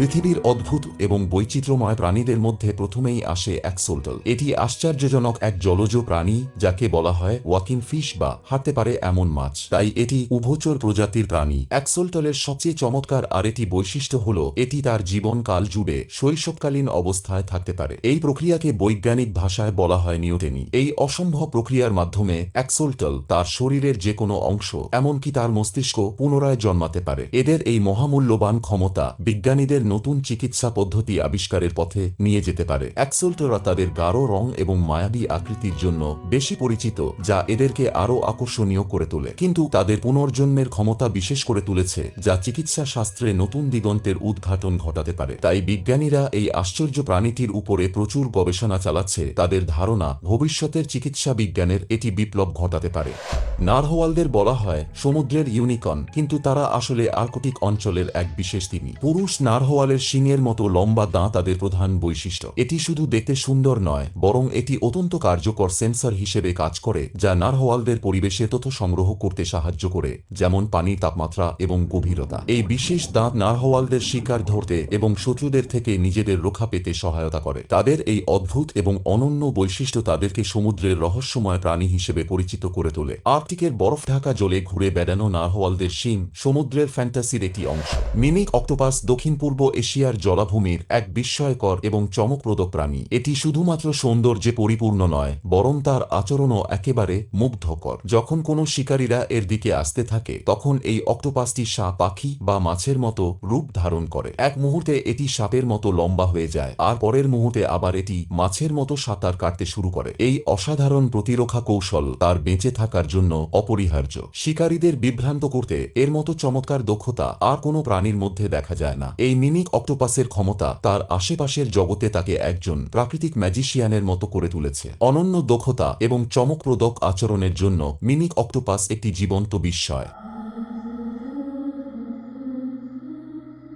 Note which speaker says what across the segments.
Speaker 1: পৃথিবীর অদ্ভুত এবং বৈচিত্র্যময় প্রাণীদের মধ্যে প্রথমেই আসে অ্যাক্সোল্টল। এটি আশ্চর্যজনক এক জলজ প্রাণী, যাকে বলা হয় ওয়াকিং ফিশ বা হাঁটতে পারে এমন মাছ। তাই এটি উভচর প্রজাতির প্রাণী। অ্যাক্সোল্টলের সবচেয়ে চমৎকার আরেকটি বৈশিষ্ট্য হল, এটি তার জীবনকাল জুড়ে শৈশবকালীন অবস্থায় থাকতে পারে। এই প্রক্রিয়াকে বৈজ্ঞানিক ভাষায় বলা হয় নিউটেনি। এই অসম্ভব প্রক্রিয়ার মাধ্যমে অ্যাক্সোল্টল তার শরীরের যে কোনো অংশ, এমনকি তার মস্তিষ্ক পুনরায় জন্মাতে পারে। এদের এই মহামূল্যবান ক্ষমতা বিজ্ঞানীদের নতুন চিকিৎসা পদ্ধতি আবিষ্কারের পথে নিয়ে যেতে পারে। অ্যাক্সোল্টরা তাদের গাঢ় রং এবং মায়াবী আকৃতির জন্য বেশি পরিচিত, যা এদেরকে আরও আকর্ষণীয় করে তোলে। কিন্তু তাদের পুনর্জন্মের ক্ষমতা বিশেষ করে তুলেছে, যা চিকিৎসা শাস্ত্রে নতুন দিগন্তের উদ্ঘাটন ঘটাতে পারে। তাই বিজ্ঞানীরা এই আশ্চর্য প্রাণীটির উপরে প্রচুর গবেষণা চালাচ্ছে, তাদের ধারণা ভবিষ্যতের চিকিৎসা বিজ্ঞানের এটি বিপ্লব ঘটাতে পারে। নারহওয়ালদের বলা হয়, সমুদ্রের ইউনিকর্ন, কিন্তু তারা আসলে আর্কটিক অঞ্চলের এক বিশেষ তিনি। পুরুষ নারহওয়ালের শিংয়ের মতো লম্বা দাঁত তাদের প্রধান বৈশিষ্ট্য। এটি শুধু দেখতে সুন্দর নয়, বরং এটি অত্যন্ত কার্যকর সেন্সর হিসেবে কাজ করে, যা নারহওয়ালদের পরিবেশে তথ্য সংগ্রহ করতে সাহায্য করে, যেমন পানির তাপমাত্রা এবং গভীরতা। এই বিশেষ দাঁত নারহওয়ালদের শিকার ধরতে এবং শত্রুদের থেকে নিজেদের রক্ষা পেতে সহায়তা করে। তাদের এই অদ্ভুত এবং অনন্য বৈশিষ্ট্য তাদেরকে সমুদ্রের রহস্যময় প্রাণী হিসেবে পরিচিত করে তোলে। আর্কটিকের বরফ ঢাকা জলে ঘুরে বেড়ানো নারহওয়ালদের শিং সমুদ্রের ফ্যান্টাসির একটি অংশ। মিমিক অক্টোপাস দক্ষিণ পূর্ব এশিয়ার জলাভূমির এক বিস্ময়কর এবং চমকপ্রদ প্রাণী। এটি শুধুমাত্র সৌন্দর্যে পরিপূর্ণ নয়, বরং তার আচরণও একেবারে মুগ্ধকর। যখন কোনো শিকারীরা এর দিকে আসতে থাকে, তখন এই অক্টোপাসটি সাপ, পাখি বা মাছের মতো রূপ ধারণ করে। এক মুহূর্তে এটি সাপের মতো লম্বা হয়ে যায়, আর পরের মুহূর্তে আবার এটি মাছের মতো সাঁতার কাটতে শুরু করে। এই অসাধারণ প্রতিরক্ষা কৌশল তার বেঁচে থাকার জন্য অপরিহার্য। শিকারীদের বিভ্রান্ত করতে এর মতো চমৎকার দক্ষতা আর কোনো প্রাণীর মধ্যে দেখা যায় না। এই মিমিক অক্টোপাসের ক্ষমতা তার আশেপাশের জগতে তাকে একজন প্রাকৃতিক ম্যাজিশিয়ানের মতো করে তুলেছে। অনন্য দক্ষতা এবং চমকপ্রদক আচরণের জন্য মিনি অক্টোপাস একটি জীবন্ত বিস্ময়।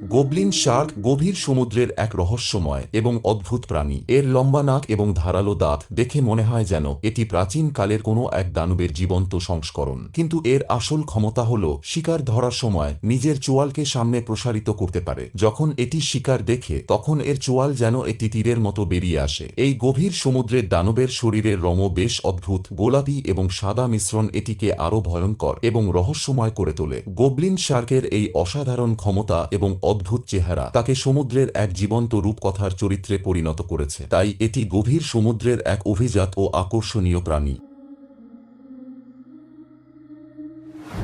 Speaker 1: গোবলিন শার্ক গভীর সমুদ্রের এক রহস্যময় এবং অদ্ভুত প্রাণী। এর লম্বা নাক এবং ধারালো দাঁত দেখে মনে হয় যেন এটি প্রাচীন কালের কোনো এক দানবের জীবন্ত সংস্করণ। কিন্তু এর আসল ক্ষমতা হল শিকার ধরার সময় নিজের চোয়ালকে সামনে প্রসারিত করতে পারে। যখন এটি শিকার দেখে, তখন এর চোয়াল যেন একটি তীরের মতো বেরিয়ে আসে। এই গভীর সমুদ্রের দানবের শরীরের রঙ বেশ অদ্ভুত, গোলাপি এবং সাদা মিশ্রণ এটিকে আরও ভয়ঙ্কর এবং রহস্যময় করে তোলে। গোবলিন শার্কের এই অসাধারণ ক্ষমতা এবং অদ্ভুত চেহারা। তাকে সমুদ্রের এক জীবন্ত রূপকথার চরিত্রে পরিণত করেছে। তাই এটি গভীর সমুদ্রের এক অভিজাত ও আকর্ষণীয় প্রাণী।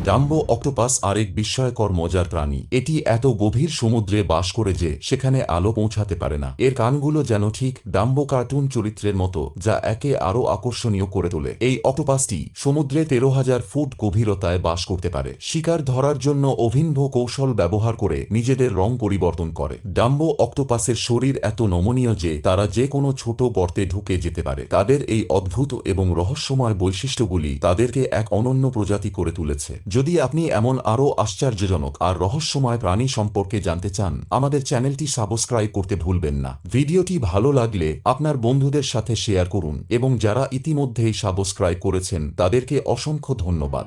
Speaker 1: ডাম্বো অক্টোপাস আরেক বিস্ময়কর মজার প্রাণী। এটি এত গভীর সমুদ্রে বাস করে যে সেখানে আলো পৌঁছাতে পারে না। এর কানগুলো যেন ঠিক ডাম্বো কার্টুন চরিত্রের মতো, যা একে আরও আকর্ষণীয় করে তোলে। এই অক্টোপাসটি সমুদ্রে তেরো হাজার ফুট গভীরতায় বাস করতে পারে। শিকার ধরার জন্য অভিন্ন কৌশল ব্যবহার করে নিজেদের রং পরিবর্তন করে। ডাম্বো অক্টোপাসের শরীর এত নমনীয় যে তারা যে কোনো ছোট গর্তে ঢুকে যেতে পারে। তাদের এই অদ্ভুত এবং রহস্যময় বৈশিষ্ট্যগুলি তাদেরকে এক অনন্য প্রজাতি করে তুলেছে। যদি আপনি এমন আরও আশ্চর্যজনক আর রহস্যময় প্রাণী সম্পর্কে জানতে চান, আমাদের চ্যানেলটি সাবস্ক্রাইব করতে ভুলবেন না। ভিডিওটি ভালো লাগলে আপনার বন্ধুদের সাথে শেয়ার করুন এবং যারা ইতিমধ্যেই সাবস্ক্রাইব করেছেন, তাদেরকে অসংখ্য ধন্যবাদ।